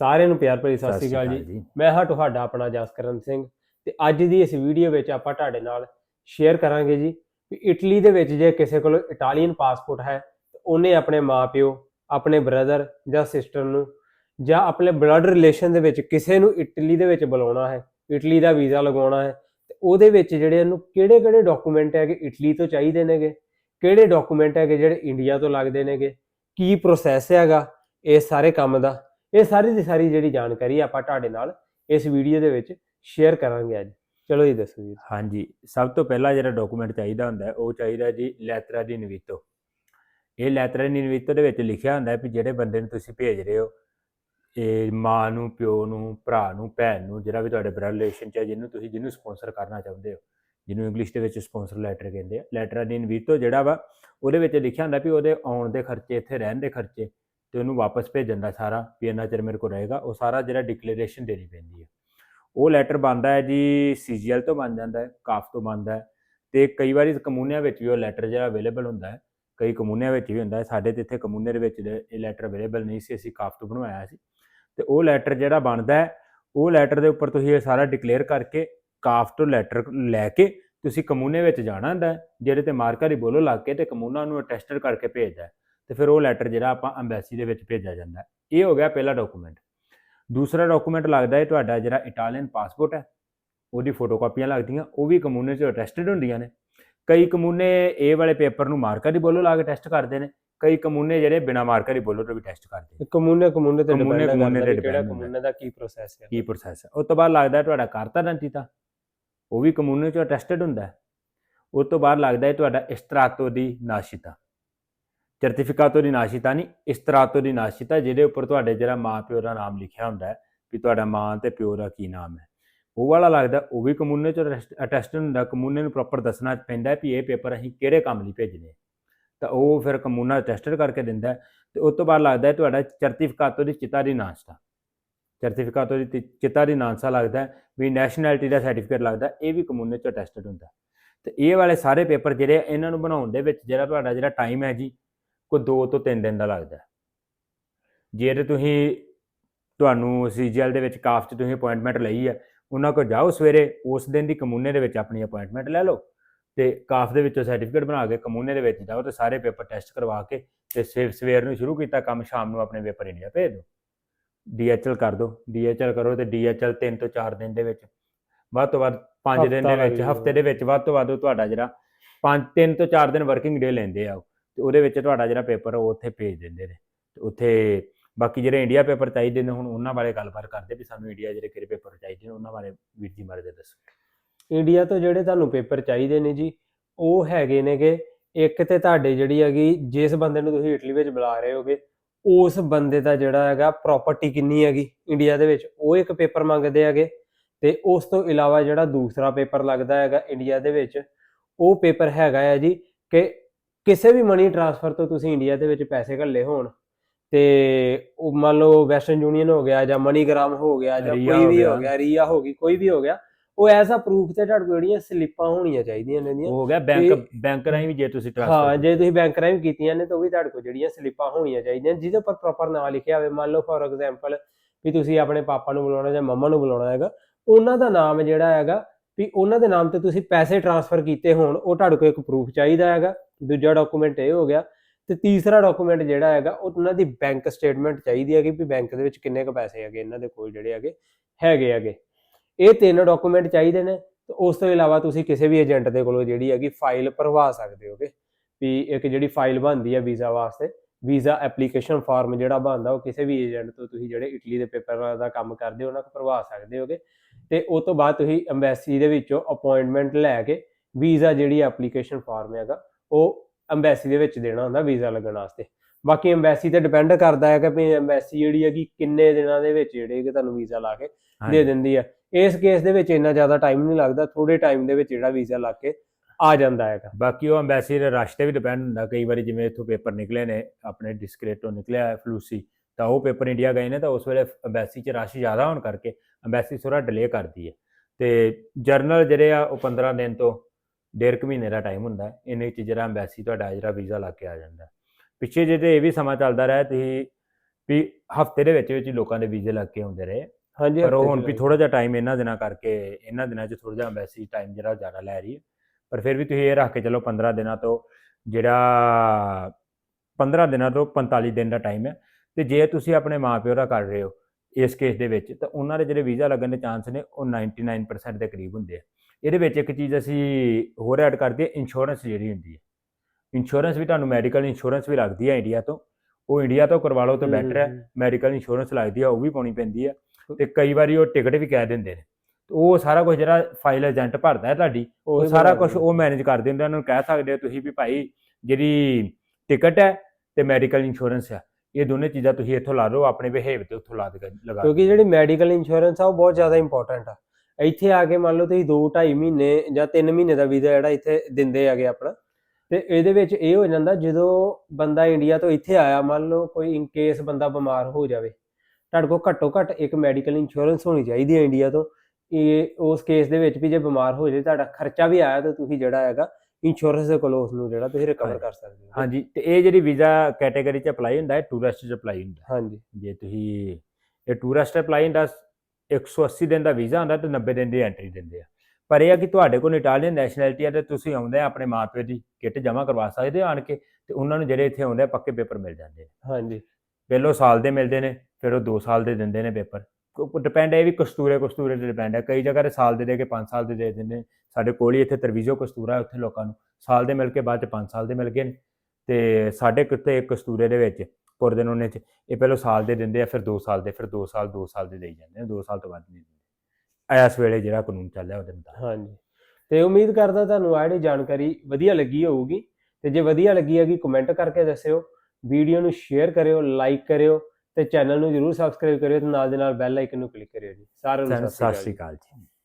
ਸਾਰਿਆਂ ਨੂੰ ਪਿਆਰ ਭਰੀ ਸਤਿ ਸ਼੍ਰੀ ਅਕਾਲ ਜੀ। ਮੈਂ ਹਾਂ ਤੁਹਾਡਾ ਆਪਣਾ ਜਸਕਰਨ ਸਿੰਘ ਤੇ ਅੱਜ ਦੀ ਇਸ ਵੀਡੀਓ ਵਿੱਚ ਆਪਾਂ ਤੁਹਾਡੇ ਨਾਲ ਸ਼ੇਅਰ ਕਰਾਂਗੇ ਜੀ ਕਿ ਇਟਲੀ ਦੇ ਵਿੱਚ ਜੇ ਕਿਸੇ ਕੋਲ ਇਟਾਲੀਅਨ ਪਾਸਪੋਰਟ ਹੈ ਤਾਂ ਉਹਨੇ ਆਪਣੇ ਮਾਪਿਓ ਆਪਣੇ ਬ੍ਰਦਰ ਜਾਂ ਸਿਸਟਰ ਨੂੰ ਜਾਂ ਆਪਣੇ ਬਲੱਡ ਰਿਲੇਸ਼ਨ ਦੇ ਵਿੱਚ ਕਿਸੇ ਨੂੰ ਇਟਲੀ ਦੇ ਵਿੱਚ ਬੁਲਾਉਣਾ ਹੈ ਇਟਲੀ ਦਾ ਵੀਜ਼ਾ ਲਗਾਉਣਾ ਹੈ ਤੇ ਉਹਦੇ ਵਿੱਚ ਜਿਹੜੇ ਇਹਨੂੰ ਕਿਹੜੇ-ਕਿਹੜੇ ਡਾਕੂਮੈਂਟ ਹੈਗੇ ਇਟਲੀ ਤੋਂ ਚਾਹੀਦੇ ਨੇਗੇ ਕਿਹੜੇ ਡਾਕੂਮੈਂਟ ਹੈਗੇ ਜਿਹੜੇ ਇੰਡੀਆ ਤੋਂ ਲੱਗਦੇ ਨੇਗੇ ਕੀ ਪ੍ਰੋਸੈਸ ਹੈਗਾ ਇਸ ਸਾਰੇ ਕੰਮ ਦਾ ਇਹ ਸਾਰੀ ਦੀ ਸਾਰੀ ਜਿਹੜੀ ਜਾਣਕਾਰੀ ਆਪਾਂ ਤੁਹਾਡੇ ਨਾਲ ਇਸ ਵੀਡੀਓ ਦੇ ਵਿੱਚ ਸ਼ੇਅਰ ਕਰਾਂਗੇ ਅੱਜ। ਚਲੋ ਜੀ, ਦੱਸੋ ਜੀ। ਹਾਂਜੀ, ਸਭ ਤੋਂ ਪਹਿਲਾਂ ਜਿਹੜਾ ਡਾਕੂਮੈਂਟ ਚਾਹੀਦਾ ਹੁੰਦਾ, ਉਹ ਚਾਹੀਦਾ ਜੀ ਲੈਤਰਾ ਦੀ ਨਵੀਤੋ ਇਹ ਲੈਤਰਾ ਦੀ ਨਵੀਤੋ ਦੇ ਵਿੱਚ ਲਿਖਿਆ ਹੁੰਦਾ ਵੀ ਜਿਹੜੇ ਬੰਦੇ ਨੂੰ ਤੁਸੀਂ ਭੇਜ ਰਹੇ ਹੋ, ਇਹ ਮਾਂ ਨੂੰ, ਪਿਓ ਨੂੰ, ਭਰਾ ਨੂੰ, ਭੈਣ ਨੂੰ, ਜਿਹੜਾ ਵੀ ਤੁਹਾਡੇ ਬ੍ਰਦਰ ਰਿਲੇਸ਼ਨ ਚ ਹੈ, ਜਿਹਨੂੰ ਤੁਸੀਂ, ਜਿਹਨੂੰ ਸਪਾਂਸਰ ਕਰਨਾ ਚਾਹੁੰਦੇ ਹੋ, ਜਿਹਨੂੰ ਇੰਗਲਿਸ਼ ਦੇ ਵਿੱਚ ਸਪਾਂਸਰ ਲੈਟਰ ਕਹਿੰਦੇ ਆ। ਲੈਟਰ ਦੀ ਨਵੀਤੋ ਜਿਹੜਾ ਵਾ, ਉਹਦੇ ਵਿੱਚ ਲਿਖਿਆ ਹੁੰਦਾ ਵੀ ਉਹਦੇ ਆਉਣ ਦੇ ਖਰਚੇ, ਇੱਥੇ ਰਹਿਣ ਦੇ ਖਰਚੇ ਤੇ ਉਹਨੂੰ ਵਾਪਸ ਭੇਜਣ ਦਾ ਸਾਰਾ ਵੀ ਇੰਨਾ ਚਿਰ ਮੇਰੇ ਕੋਲ ਰਹੇਗਾ, ਉਹ ਸਾਰਾ ਜਿਹੜਾ ਡਿਕਲੇਰੇਸ਼ਨ ਦੇਣੀ ਪੈਂਦੀ ਹੈ। ਉਹ ਲੈਟਰ ਬਣਦਾ ਹੈ ਜੀ ਸੀਜੀਐਲ ਤੋਂ ਬਣ ਜਾਂਦਾ ਹੈ, ਕਾਫ ਤੋਂ ਬਣਦਾ ਹੈ ਤੇ ਕਈ ਵਾਰੀ ਕਮੂਨਿਆਂ ਵਿੱਚ ਵੀ ਉਹ ਲੈਟਰ ਜਿਹੜਾ ਅਵੇਲੇਬਲ ਹੁੰਦਾ ਹੈ, ਕਈ ਕਮੂਨਿਆਂ ਵਿੱਚ ਵੀ ਹੁੰਦਾ ਹੈ, ਸਾਡੇ ਤੇ ਇੱਥੇ ਕਮੂਨੇ ਦੇ ਵਿੱਚ ਇਹ ਲੈਟਰ ਅਵੇਲੇਬਲ ਨਹੀਂ ਸੀ, ਅਸੀਂ ਕਾਫ ਤੋਂ ਬਣਵਾਇਆ ਸੀ। ਤੇ ਉਹ ਲੈਟਰ ਜਿਹੜਾ ਬਣਦਾ ਹੈ, ਉਹ ਲੈਟਰ ਦੇ ਉੱਪਰ ਤੁਸੀਂ ਇਹ ਸਾਰਾ ਡਿਕਲੇਅਰ ਕਰਕੇ ਕਾਫ ਤੋਂ ਲੈਟਰ ਲੈ ਕੇ ਤੁਸੀਂ ਕਮੂਨੇ ਵਿੱਚ ਜਾਣਾ ਹੁੰਦਾ ਹੈ, ਜਿਹੜੇ ਤੇ ਮਾਰਕਰ ਹੀ ਬੋਲੋ ਲੱਗ ਕੇ ਤੇ ਕਮੂਨਾ ਨੂੰ ਅਟੈਸਟਰ ਕਰਕੇ ਭੇਜਦਾ ਤੇ ਫਿਰ ਉਹ ਲੈਟਰ ਜਿਹੜਾ ਆਪਾਂ ਐਮਬੈਸੀ ਦੇ ਵਿੱਚ ਭੇਜਿਆ ਜਾਂਦਾ ਇਹ ਹੋ ਗਿਆ ਪਹਿਲਾ ਡਾਕੂਮੈਂਟ ਦੂਸਰਾ ਡਾਕੂਮੈਂਟ ਲੱਗਦਾ ਹੈ ਤੁਹਾਡਾ ਜਿਹੜਾ ਇਟਾਲੀਅਨ ਪਾਸਪੋਰਟ ਹੈ ਉਹਦੀ ਫੋਟੋਕਾਪੀਆਂ ਲੱਗਦੀਆਂ ਉਹ ਵੀ ਕਮੂਨੇ 'ਚ ਅਟੈਸਟਡ ਹੁੰਦੀਆਂ ਨੇ। ਕਈ ਕਮੂਨੇ ਇਹ ਵਾਲੇ ਪੇਪਰ ਨੂੰ ਮਾਰਕਰ ਹੀ ਬੋਲੋ ਲਾ ਕੇ ਟੈਸਟ ਕਰਦੇ ਨੇ ਕਈ ਕਮੂਨੇ ਜਿਹੜੇ ਬਿਨਾ ਮਾਰਕਰ ਹੀ ਬੋਲੋ ਤੋਂ ਵੀ ਟੈਸਟ ਕਰਦੇ ਨੇ। ਕਮੂਨੇ ਕਮੂਨੇ ਤੇ ਕਮੂਨੇ- ਕਮੂਨੇ ਤੇ ਕਿਹੜਾ। ਕਮੂਨੇ ਦਾ ਕੀ ਪ੍ਰੋਸੈਸ ਹੈ। ਕੀ ਪ੍ਰੋਸੈਸ ਹੈ? ਉਸ ਤੋਂ ਬਾਅਦ ਲੱਗਦਾ ਤੁਹਾਡਾ ਕਾਰਤਾ ਡੰਟੀਤਾ ਉਹ ਵੀ ਕਮੂਨੇ 'ਚ ਅਟੈਸਟਡ ਹੁੰਦਾ ਹੈ। ਉਸ ਤੋਂ ਬਾਅਦ ਲੱਗਦਾ ਹੈ ਤੁਹਾਡਾ ਇਸਤਰਾਤੋ ਦੀ ਨਾਸ਼ਿਤਾ। ਚਰਤੀਫਿਕਾ ਤੋਂ ਦੀ ਨਾਸ਼ਿਤਾ ਨਹੀਂ ਇਸਤਰਾਤੋ ਦੀ ਨਾਸ਼ਿਤਾ ਜਿਹਦੇ ਉੱਪਰ ਤੁਹਾਡੇ ਜਿਹੜਾ ਮਾਂ ਪਿਓ ਦਾ ਨਾਮ ਲਿਖਿਆ ਹੁੰਦਾ ਹੈ ਵੀ ਤੁਹਾਡਾ ਮਾਂ ਤੇ ਪਿਓ ਦਾ ਕੀ ਨਾਮ ਹੈ। ਉਹ ਵਾਲਾ ਲੱਗਦਾ ਉਹ ਵੀ ਕਮੂਨੇ 'ਚ ਅਟੈਸਟਡ ਹੁੰਦਾ ਕਮੂਨੇ ਨੂੰ ਪ੍ਰੋਪਰ ਦੱਸਣਾ ਪੈਂਦਾ ਹੈ ਵੀ ਇਹ ਪੇਪਰ ਅਸੀਂ ਕਿਹੜੇ ਕੰਮ ਲਈ ਭੇਜਨੇ ਤਾਂ ਉਹ ਫਿਰ ਕਮੂਨਾ ਅਟੈਸਟਡ ਕਰਕੇ ਦਿੰਦਾ ਹੈ ਤੇ ਉਸ ਤੋਂ ਬਾਅਦ ਲੱਗਦਾ ਤੁਹਾਡਾ ਸਰਟੀਫਿਕਾਤੋ ਦੀ ਚਿਤਾ ਦੀ ਨਾਸ਼ਤਾ ਸਰਟੀਫਿਕਾਤੋ ਦੀ ਤੀ- ਚਿਤਾ ਦੀ ਨਾਂਸਾ ਲੱਗਦਾ ਵੀ ਨੈਸ਼ਨੈਲਿਟੀ ਦਾ ਸਰਟੀਫਿਕੇਟ ਲੱਗਦਾ ਇਹ ਵੀ ਕਮੂਨੇ 'ਚ ਅਟੈਸਟਡ ਹੁੰਦਾ। ਹੈ। ਤੇ ਇਹ ਵਾਲੇ ਸਾਰੇ ਪੇਪਰ ਜਿਹੜੇ ਆ, ਇਹਨਾਂ ਨੂੰ ਬਣਾਉਣ ਦੇ ਵਿੱਚ ਜਿਹੜਾ ਤੁਹਾਡਾ ਜਿਹੜਾ ਟਾਈਮ ਹੈ ਜੀ ਕੋਈ 2 ਤੋਂ 3 ਦਿਨ ਦਾ ਲੱਗਦਾ। ਜੇ ਤੇ ਤੁਸੀਂ ਤੁਹਾਨੂੰ ਸੀਜੀਐਲ ਦੇ ਵਿੱਚ ਕਾਫ 'ਚ ਤੁਸੀਂ ਅਪਾਇੰਟਮੈਂਟ ਲਈ ਹੈ ਉਹਨਾਂ ਕੋਲ ਜਾਓ ਸਵੇਰੇ ਉਸ ਦਿਨ ਦੀ ਕਮੂਨੇ ਦੇ ਵਿੱਚ ਆਪਣੀ ਅਪਾਇੰਟਮੈਂਟ ਲੈ ਲਓ ਤੇ ਕਾਫ ਦੇ ਵਿੱਚੋਂ ਸਰਟੀਫਿਕੇਟ ਬਣਾ ਕੇ ਕਮੂਨੇ ਦੇ ਵਿੱਚ ਜਾਓ ਤੇ ਸਾਰੇ ਪੇਪਰ ਟੈਸਟ ਕਰਵਾ ਕੇ ਤੇ ਸਵੇਰ ਸਵੇਰ ਨੂੰ ਸ਼ੁਰੂ ਕੀਤਾ ਕੰਮ ਸ਼ਾਮ ਨੂੰ ਆਪਣੇ ਪੇਪਰ ਇੰਡੀਆ ਭੇਜ ਦਿਓ। ਡੀਐਚਐਲ ਕਰ ਦਿਓ। ਡੀਐਚਐਲ ਕਰੋ ਤੇ ਡੀਐਚਐਲ 3 ਤੋਂ 4 ਦਿਨ ਦੇ ਵਿੱਚ ਵੱਧ ਤੋਂ ਵੱਧ 5 ਦਿਨ ਦੇ ਵਿੱਚ ਹਫ਼ਤੇ ਦੇ ਵਿੱਚ ਵੱਧ ਤੋਂ ਵੱਧ ਤੁਹਾਡਾ ਜਿਹੜਾ 5 3 ਤੋਂ 4 ਦਿਨ ਵਰਕਿੰਗ ਡੇ ਲੈਂਦੇ ਆ ਉਹ। ਤੇ ਉਹਦੇ ਵਿੱਚ ਤੁਹਾਡਾ ਜਿਹੜਾ ਪੇਪਰ ਉਹ ਉੱਥੇ ਭੇਜ ਦਿੰਦੇ ਨੇ। ਤੇ ਉੱਥੇ ਬਾਕੀ ਜਿਹੜੇ ਇੰਡੀਆ ਪੇਪਰ ਚਾਹੀਦੇ ਨੇ, ਹੁਣ ਉਹਨਾਂ ਬਾਰੇ ਗੱਲਬਾਤ ਕਰਦੇ ਵੀ ਸਾਨੂੰ ਇੰਡੀਆ ਜਿਹੜੇ ਕਿਹੜੇ ਪੇਪਰ ਚਾਹੀਦੇ ਨੇ, ਉਹਨਾਂ ਬਾਰੇ ਵੀਰ ਜੀ ਬਾਰੇ ਦੱਸੋ। ਇੰਡੀਆ ਤੋਂ ਜਿਹੜੇ ਤੁਹਾਨੂੰ ਪੇਪਰ ਚਾਹੀਦੇ ਨੇ ਜੀ, ਉਹ ਹੈਗੇ ਨੇਗੇ ਇੱਕ ਤੇ ਤੁਹਾਡੇ ਜਿਹੜੀ ਹੈਗੀ, ਜਿਸ ਬੰਦੇ ਨੂੰ ਤੁਸੀਂ ਇਟਲੀ ਵਿੱਚ ਬੁਲਾ ਰਹੇ ਹੋਗੇ, ਉਸ ਬੰਦੇ ਦਾ ਜਿਹੜਾ ਹੈਗਾ ਪ੍ਰਾਪਰਟੀ ਕਿੰਨੀ ਹੈਗੀ ਇੰਡੀਆ ਦੇ ਵਿੱਚ, ਉਹ ਇੱਕ ਪੇਪਰ ਮੰਗਦੇ ਹੈਗੇ। ਤੇ ਉਸ ਤੋਂ ਇਲਾਵਾ ਜਿਹੜਾ ਦੂਸਰਾ ਪੇਪਰ ਲੱਗਦਾ ਹੈਗਾ ਇੰਡੀਆ ਦੇ ਵਿੱਚ, ਉਹ ਪੇਪਰ ਹੈਗਾ ਹੈ ਜੀ ਕਿ ਕਿਸੇ ਵੀ ਮਨੀ ਟ੍ਰਾਂਸਫਰ ਤੋਂ ਤੁਸੀਂ ਇੰਡੀਆ ਦੇ ਵਿੱਚ ਪੈਸੇ ਘੱਲੇ ਹੋਣ ਤੇ ਉਹ ਮੰਨ ਲਓ ਵੈਸਟਰਨ ਯੂਨੀਅਨ ਹੋ ਗਿਆ ਜਾਂ ਮਨੀਗ੍ਰਾਮ ਹੋ ਗਿਆ ਜਾਂ ਕੋਈ ਹੋ ਵੀ ਹੋ ਗਿਆ। ਰੀਆ ਹੋ ਗਈ ਕੋਈ ਵੀ ਹੋ ਗਿਆ ਉਹ ਐਸਾ ਪ੍ਰੂਫ ਤੇ ਤੁਹਾਡੇ ਕੋਲ ਜਿਹੜੀਆਂ ਸਲਿੱਪਾਂ ਹੋਣੀਆਂ ਚਾਹੀਦੀਆਂ ਨੇ ਇਹਦੀਆਂ। ਹੋ ਗਿਆ ਬੈਂਕ ਬੈਂਕ ਰਾਹੀਂ ਵੀ ਜੇ ਤੁਸੀਂ ਹਾਂ ਟ੍ਰਾਂਸਫਰ ਜੇ ਤੁਸੀਂ ਬੈਂਕ ਰਾਹੀਂ ਕੀਤੀਆਂ ਨੇ ਤਾਂ ਉਹ ਵੀ ਤੁਹਾਡੇ ਕੋਲ ਜਿਹੜੀਆਂ ਸਲਿੱਪਾਂ ਹੋਣੀਆਂ ਚਾਹੀਦੀਆਂ ਜਿਹਦੇ ਉੱਪਰ ਪ੍ਰੋਪਰ ਨਾਂ ਲਿਖਿਆ ਹੋਵੇ। ਮੰਨ ਲਓ ਫੋਰ ਐਗਜ਼ਾਮਪਲ ਵੀ ਤੁਸੀਂ ਆਪਣੇ ਪਾਪਾ ਨੂੰ ਬੁਲਾਉਣਾ ਜਾਂ ਮੰਮਾ ਨੂੰ ਬੁਲਾਉਣਾ ਹੈਗਾ ਉਹਨਾਂ ਦਾ ਨਾਮ ਜਿਹੜਾ ਹੈਗਾ ਵੀ ਉਹਨਾਂ ਦੇ ਨਾਮ ਤੇ ਤੁਸੀਂ ਪੈਸੇ ਟ੍ਰਾਂਸਫਰ ਕੀਤੇ ਹੋਣ ਉਹ ਤੁਹਾਡੇ ਕੋਲ ਇੱਕ ਪ੍ਰੂਫ ਚਾਹੀਦਾ ਹੈਗਾ। ਦੂਜਾ ਡਾਕੂਮੈਂਟ ਇਹ ਹੋ ਗਿਆ ਤੇ ਤੀਸਰਾ ਡਾਕੂਮੈਂਟ ਜਿਹੜਾ ਹੈਗਾ, ਉਹ ਉਹਨਾਂ ਦੀ ਬੈਂਕ ਸਟੇਟਮੈਂਟ ਚਾਹੀਦੀ ਹੈਗੀ ਵੀ ਬੈਂਕ ਦੇ ਵਿੱਚ ਕਿੰਨੇ ਕੁ ਪੈਸੇ ਹੈਗੇ, ਇਹਨਾਂ ਦੇ ਕੋਲ ਜਿਹੜੇ ਹੈਗੇ ਹੈਗੇ ਹੈਗੇ। ਇਹ ਤਿੰਨ ਡਾਕੂਮੈਂਟ ਚਾਹੀਦੇ ਨੇ, ਤੇ ਉਸ ਤੋਂ ਇਲਾਵਾ ਤੁਸੀਂ ਕਿਸੇ ਵੀ ਏਜੰਟ ਦੇ ਕੋਲੋਂ ਜਿਹੜੀ ਹੈਗੀ ਫਾਈਲ ਭਰਵਾ ਸਕਦੇ ਹੋਗੇ, ਵੀ ਇੱਕ ਜਿਹੜੀ ਫਾਈਲ ਬਣਦੀ ਹੈ ਵੀਜ਼ਾ ਵਾਸਤੇ, ਵੀਜ਼ਾ ਐਪਲੀਕੇਸ਼ਨ ਫਾਰਮ ਜਿਹੜਾ ਬਣਦਾ, ਉਹ ਕਿਸੇ ਵੀ ਏਜੰਟ ਤੋਂ ਤੁਸੀਂ ਜਿਹੜੇ ਇਟਲੀ ਦੇ ਪੇਪਰ ਦਾ ਕੰਮ ਕਰਦੇ ਹੋ, ਉਹਨਾਂ ਕੋਲ ਭਰਵਾ ਸਕਦੇ ਹੋਗੇ। ਤੇ ਉਸ ਤੋਂ ਬਾਅਦ ਤੁਸੀਂ ਐਮਬੈਸੀ ਦੇ ਵਿੱਚੋਂ ਅਪਾਇੰਟਮੈਂਟ ਲੈ ਕੇ ਵੀਜ਼ਾ ਜਿਹੜੀ ਐਪਲੀਕੇਸ਼ਨ ਫਾਰਮ ਹੈਗਾ ਉਹ ਐਮਬੈਸੀ ਦੇ ਵਿੱਚ ਦੇਣਾ ਹੁੰਦਾ ਵੀਜ਼ਾ ਲੱਗਣ ਵਾਸਤੇ। ਬਾਕੀ ਐਮਬੈਸੀ ਤੇ ਡਿਪੈਂਡ ਕਰਦਾ ਹੈ ਕਿ ਵੀ ਐਮਬੈਸੀ ਜਿਹੜੀ ਹੈਗੀ ਕਿੰਨੇ ਦਿਨਾਂ ਦੇ ਵਿੱਚ ਜਿਹੜੇ ਕਿ ਤੁਹਾਨੂੰ ਵੀਜ਼ਾ ਲਾ ਕੇ ਦੇ ਦਿੰਦੀ ਹੈ ਇਸ ਕੇਸ ਦੇ ਵਿੱਚ ਇੰਨਾ ਜ਼ਿਆਦਾ ਟਾਈਮ ਨਹੀਂ ਲੱਗਦਾ ਥੋੜੇ ਟਾਈਮ ਦੇ ਵਿੱਚ ਜਿਹੜਾ ਵੀਜ਼ਾ ਲੱਗ ਕੇ ਆ ਜਾਂਦਾ ਹੈਗਾ। ਬਾਕੀ ਉਹ ਐਮਬੈਸੀ ਦੇ ਰਸ਼ ਤੇ ਵੀ ਡਿਪੈਂਡ ਹੁੰਦਾ ਕਈ ਵਾਰੀ ਜਿਵੇਂ ਇੱਥੋਂ ਪੇਪਰ ਨਿਕਲੇ ਨੇ ਆਪਣੇ ਡਿਸਕ੍ਰੇਟੋ ਨਿਕਲਿਆ ਹੈ ਫਲੂਸੀ ਤਾਂ ਉਹ ਪੇਪਰ ਇੰਡੀਆ ਗਏ ਨੇ ਤਾਂ ਉਸ ਵੇਲੇ ਐਮਬੈਸੀ 'ਚ ਰਸ਼ ਜ਼ਿਆਦਾ ਹੋਣ ਕਰਕੇ ਐਮਬੈਸੀ ਥੋੜਾ ਡਿਲੇ ਕਰਦੀ ਹੈ। ਤੇ ਜਰਨਲ ਜਿਹੜੇ ਆ ਉਹ 15 ਦਿਨ ਤੋਂ ਡੇਢ ਕੁ ਮਹੀਨੇ ਦਾ ਟਾਈਮ ਹੁੰਦਾ। ਇੰਨੇ 'ਚ ਜਿਹੜਾ ਐਮਬੈਸੀ ਤੁਹਾਡਾ ਜਿਹੜਾ ਵੀਜ਼ਾ ਲੱਗ ਕੇ ਆ ਜਾਂਦਾ। ਪਿੱਛੇ ਜੇ ਤੇ ਇਹ ਵੀ ਸਮਾਂ ਚੱਲਦਾ ਰਿਹਾ ਤੁਸੀਂ ਵੀ ਹਫ਼ਤੇ ਦੇ ਵਿੱਚ ਵਿੱਚ ਲੋਕਾਂ ਦੇ ਵੀਜ਼ੇ ਲੱਗ ਕੇ ਆਉਂਦੇ ਰਹੇ ਹਾਂਜੀ ਪਰ ਹੁਣ ਵੀ ਥੋੜਾ ਜਿਹਾ ਟਾਈਮ ਇਹਨਾਂ ਦਿਨਾਂ ਕਰਕੇ ਇਹਨਾਂ ਦਿਨਾਂ 'ਚ ਥੋੜਾ ਜਿਹਾ ਐਮਬੈਸੀ ਟਾਈਮ ਜਿਹੜਾ ਜ਼ਿਆਦਾ ਲੈ ਰਹੀ ਹੈ ਪਰ ਫਿਰ ਵੀ ਤੁਸੀਂ ਇਹ ਰੱਖ ਕੇ ਚਲੋ 15 ਦਿਨਾਂ ਤੋਂ ਜਿਹੜਾ 15 ਦਿਨਾਂ ਤੋਂ 45 ਦਿਨ ਦਾ ਟਾਈਮ ਹੈ ਤੇ ਜੇ ਤੁਸੀਂ ਆਪਣੇ ਮਾਪਿਓ ਦਾ ਕਰ ਰਹੇ ਹੋ ਇਸ ਕੇਸ ਦੇ ਵਿੱਚ ਤਾਂ ਉਹਨਾਂ ਦੇ ਜਿਹੜੇ ਵੀਜ਼ਾ ਲੱਗਣ ਦੇ ਚਾਂਸ ਨੇ ਉਹ 99% ਦੇ ਕਰੀਬ ਹੁੰਦੇ ਆ ਇਹਦੇ ਵਿੱਚ ਇੱਕ ਚੀਜ਼ ਅਸੀਂ ਹੋਰ ਐਡ ਕਰਦੇ ਹਾਂ ਇੰਸ਼ੋਰੈਂਸ ਜਿਹੜੀ ਹੁੰਦੀ ਹੈ। ਇੰਸ਼ੋਰੈਂਸ ਵੀ ਤੁਹਾਨੂੰ ਮੈਡੀਕਲ ਇੰਸ਼ੋਰੈਂਸ ਵੀ ਲੱਗਦੀ ਹੈ ਇੰਡੀਆ ਤੋਂ। ਉਹ ਇੰਡੀਆ ਤੋਂ ਕਰਵਾ ਲਓ ਤਾਂ ਹੂੰ, ਬੈਟਰ ਹੈ। ਹੂੰ, ਹੂੰ। ਮੈਡੀਕਲ ਇੰਸ਼ੋਰੈਂਸ ਲੱਗਦੀ ਆ ਉਹ ਵੀ ਪਾਉਣੀ ਪੈਂਦੀ ਆ ਤੇ ਕਈ ਵਾਰੀ ਉਹ ਟਿਕਟ ਵੀ ਕਹਿ ਦਿੰਦੇ ਨੇ। ਉਹ ਸਾਰਾ ਕੁਝ ਜਿਹੜਾ ਫਾਈਲ ਏਜੰਟ ਭਰਦਾ ਹੈ ਤੁਹਾਡੀ ਉਹ ਸਾਰਾ ਕੁਝ। ਉਹ ਮੈਨੇਜ ਕਰ ਦਿੰਦੇ ਉਹਨਾਂ ਨੂੰ ਕਹਿ ਸਕਦੇ ਹੋ ਤੁਸੀਂ ਵੀ ਭਾਈ ਜਿਹੜੀ ਟਿਕਟ ਹੈ ਤੇ ਮੈਡੀਕਲ ਇੰਸ਼ੋਰੈਂਸ ਆ ਇਹ ਦੋਨੇ ਚੀਜ਼ਾਂ ਤੁਸੀਂ ਇੱਥੋਂ ਲਾ ਲਓ ਆਪਣੇ ਬਿਹੇਵ ਤੇ ਉੱਥੋਂ ਲਾ ਦੇ ਲਗਾ ਕਿਉਂਕਿ ਜਿਹੜੀ ਮੈਡੀਕਲ ਇੰਸ਼ੋਰੈਂਸ ਆ ਉਹ ਬਹੁਤ ਜ਼ਿਆਦਾ ਇੰਪੋਰਟੈਂਟ ਆ। ਇੱਥੇ ਆ ਕੇ ਮੰਨ ਲਓ ਤੁਸੀਂ 2 2.5 ਮਹੀਨੇ ਜਾਂ 3 ਮਹੀਨੇ ਦਾ ਵੀਜ਼ਾ ਜਿਹੜਾ ਇੱਥੇ ਦਿੰਦੇ ਹੈਗੇ ਆਪਣਾ ਤੇ ਇਹਦੇ ਵਿੱਚ ਇਹ ਹੋ ਜਾਂਦਾ ਜਦੋਂ ਬੰਦਾ ਇੰਡੀਆ ਤੋਂ ਇੱਥੇ ਆਇਆ ਮੰਨ ਲਓ ਕੋਈ ਇਨ ਕੇਸ ਬੰਦਾ ਬਿਮਾਰ ਹੋ ਜਾਵੇ ਤੁਹਾਡੇ ਕੋਲ ਘੱਟੋ ਘੱਟ ਇੱਕ ਮੈਡੀਕਲ ਇੰਸ਼ੋਰੈਂਸ ਹੋਣੀ ਚਾਹੀਦੀ ਹੈ ਇੰਡੀਆ ਤੋਂ ਇਹ ਉਸ ਕੇਸ ਦੇ ਵਿੱਚ ਵੀ ਜੇ ਬਿਮਾਰ ਹੋ ਜਾਏ ਤੁਹਾਡਾ ਖਰਚਾ ਵੀ ਆਇਆ ਤਾਂ ਤੁਸੀਂ ਜਿਹੜਾ ਹੈਗਾ ਇੰਸ਼ੋਰੈਂਸ ਦੇ ਕੋਲੋਂ ਉਸ ਨੂੰ ਜਿਹੜਾ ਤੁਸੀਂ ਰਿਕਵਰ। ਕਰ ਸਕਦੇ ਹੋ ਹਾਂਜੀ ਤੇ ਇਹ ਜਿਹੜੀ ਵੀਜ਼ਾ ਕੈਟਾਗਰੀ ਚ ਅਪਲਾਈ ਹੁੰਦਾ ਹੈ ਟੂਰਿਸਟ ਚ ਅਪਲਾਈ ਹੁੰਦਾ। ਹਾਂਜੀ ਜੇ ਤੁਸੀਂ ਇਹ ਟੂਰਿਸਟ ਅਪਲਾਈ ਹੁੰਦਾ 180 ਦਿਨ ਦਾ ਵੀਜ਼ਾ ਹੁੰਦਾ ਤੇ 90 ਦਿਨ ਦੀ ਐਂਟਰੀ ਦਿੰਦੇ ਆ। ਪਰ ਇਹ ਆ ਕਿ ਤੁਹਾਡੇ ਕੋਲ ਇਟਾਲੀਅਨ ਨੈਸ਼ਨੈਲਿਟੀ ਆ ਤੇ ਤੁਸੀਂ ਆਉਂਦੇ ਆ ਆਪਣੇ ਮਾਪਿਓ ਦੀ ਕਿੱਟ ਜਮ੍ਹਾਂ ਕਰਵਾ ਸਕਦੇ ਆਣ ਕੇ ਤੇ ਉਹਨਾਂ ਨੂੰ ਜਿਹੜੇ ਇੱਥੇ ਆਉਂਦੇ ਆ ਪੱਕੇ ਪੇਪਰ ਮਿਲ ਜਾਂਦੇ ਨੇ ਹਾਂਜੀ। ਪਹਿਲੋ ਸਾਲ ਦੇ ਮਿਲਦੇ ਨੇ ਫਿਰ ਉਹ 2 ਸਾਲ ਦੇ ਦਿੰਦੇ ਨੇ ਪੇਪਰ। ਡਿਪੈਂਡ ਹੈ ਇਹ ਵੀ ਕਸਤੂਰੇ ਕਸਤੂਰੇ ਤੇ ਡਿਪੈਂਡ ਹੈ ਕਈ ਜਗ੍ਹਾ ਤੇ ਸਾਲ ਦੇ ਦੇ ਕੇ 5 ਸਾਲ ਦੇ ਦੇ ਦਿੰਦੇ ਨੇ। ਸਾਡੇ ਕੋਲ ਹੀ ਇੱਥੇ ਤਰਵੀਜ਼ੋ ਕਸਤੂਰਾ ਹੈ ਉੱਥੇ ਲੋਕਾਂ ਨੂੰ। ਸਾਲ ਦੇ ਮਿਲ ਕੇ ਬਾਅਦ ਚ 5 ਸਾਲ ਦੇ ਮਿਲ ਗਏ ਨੇ। ਤੇ ਸਾਡੇ ਕਿਤੇ ਇੱਕ ਕਸਤੂਰੇ ਦੇ ਵਿੱਚ ਪੁਰਦਨੋਨੇ ਚ ਇਹ ਪਹਿਲੋ ਸਾਲ ਦੇ ਦਿੰਦੇ ਆ ਫਿਰ 2 ਸਾਲ ਦੇ ਫਿਰ 2 ਸਾਲ 2 ਸਾਲ ਦੇ ਦੇਈ ਜਾਂਦੇ ਨੇ 2 ਸਾਲ ਤੋਂ ਬਾਅਦ ਨਹੀਂ ਦਿੰਦੇ। ਇਸ ਵੇਲੇ ਜਿਹੜਾ ਕਾਨੂੰਨ ਚੱਲ ਰਿਹਾ ਉਹਦੇ ਮੁਤਾਬਕ। ਹਾਂਜੀ। ਤੇ ਉਮੀਦ ਕਰਦਾ ਤੁਹਾਨੂੰ ਆਹ ਜਿਹੜੀ ਜਾਣਕਾਰੀ ਵਧੀਆ ਲੱਗੀ ਹੋਊਗੀ। ਤੇ ਜੇ ਵਧੀਆ ਲੱਗੀ ਹੈਗੀ ਕਮੈਂਟ ਕਰਕੇ ਦੱਸਿਓ। ਵੀਡੀਓ ਨੂੰ ਸ਼ੇਅਰ ਕਰਿਓ ਲਾਈਕ ਕਰਿਓ ਤੇ ਚੈਨਲ ਨੂੰ ਜਰੂਰ ਸਬਸਕ੍ਰਾਈਬ ਕਰਿਓ ਤੇ ਨਾਲ ਦੇ ਨਾਲ ਬੈਲ ਆਈਕਨ ਨੂੰ ਕਲਿੱਕ ਕਰਿਓ ਜੀ। ਸਾਰਿਆਂ ਨੂੰ ਸਤਿ ਸ਼੍ਰੀ ਅਕਾਲ ਜੀ।